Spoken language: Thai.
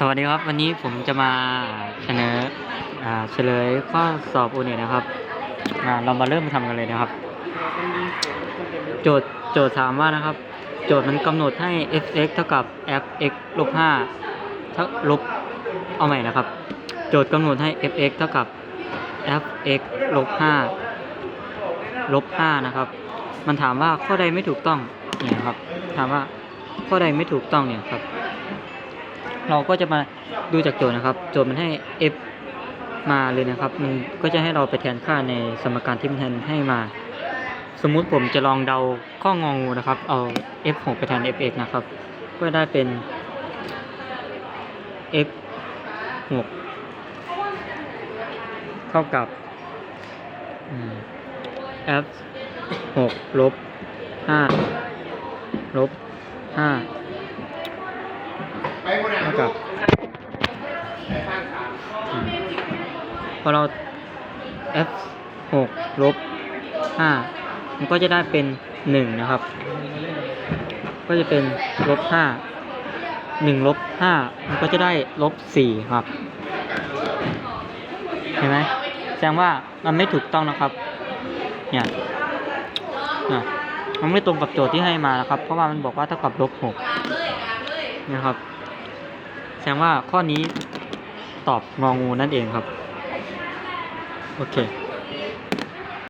สวัสดีครับ วันนี้ผมจะมาเสนอเฉลยข้อสอบโอเน็ตนะครับเรามาเริ่มทำกันเลยนะครับ โจทย์โจทย์ถามว่านะครับ โจทย์มันกำหนดให้ f(x) เท่ากับ f(x) ลบ5เท่าลบเอาใหม่นะครับ โจทย์กำหนดให้ f(x) เท่ากับ f(x) ลบ5ลบ5นะครับ มันถามว่าข้อใดไม่ถูกต้องเนี่ยครับ ถามว่าข้อใดไม่ถูกต้องเนี่ยครับ เราก็จะมาดูจากโจทย์นะครับ โจทย์มันให้ f มาเลยนะครับ มันก็จะให้เราไปแทนค่าในสมการที่มันแทนให้มา สมมุติผมจะลองเดาข้ององูนะครับ เอา f 6ไปแทน f(x) นะครับ ก็ได้เป็น f 6เท่ากับ f 6ลบ5ลบ5 เท่ากับอืมพ อเรา f 6ลบ5มันก็จะได้เป็น 1 นะครับ ก็จะเป็นลบ5 1ลบ5มันก็จะได้ลบ4ครับ เห็นไหมแสดงว่ามันไม่ถูกต้องนะครับ เนี่ยนะมันไม่ตรงกับโจทย์ที่ให้มานะครับ เพราะว่ามันบอกว่าเท่ากับลบ6นะครับ แสดงว่าข้อนี้ตอบงองูนั่นเองครับ โอเค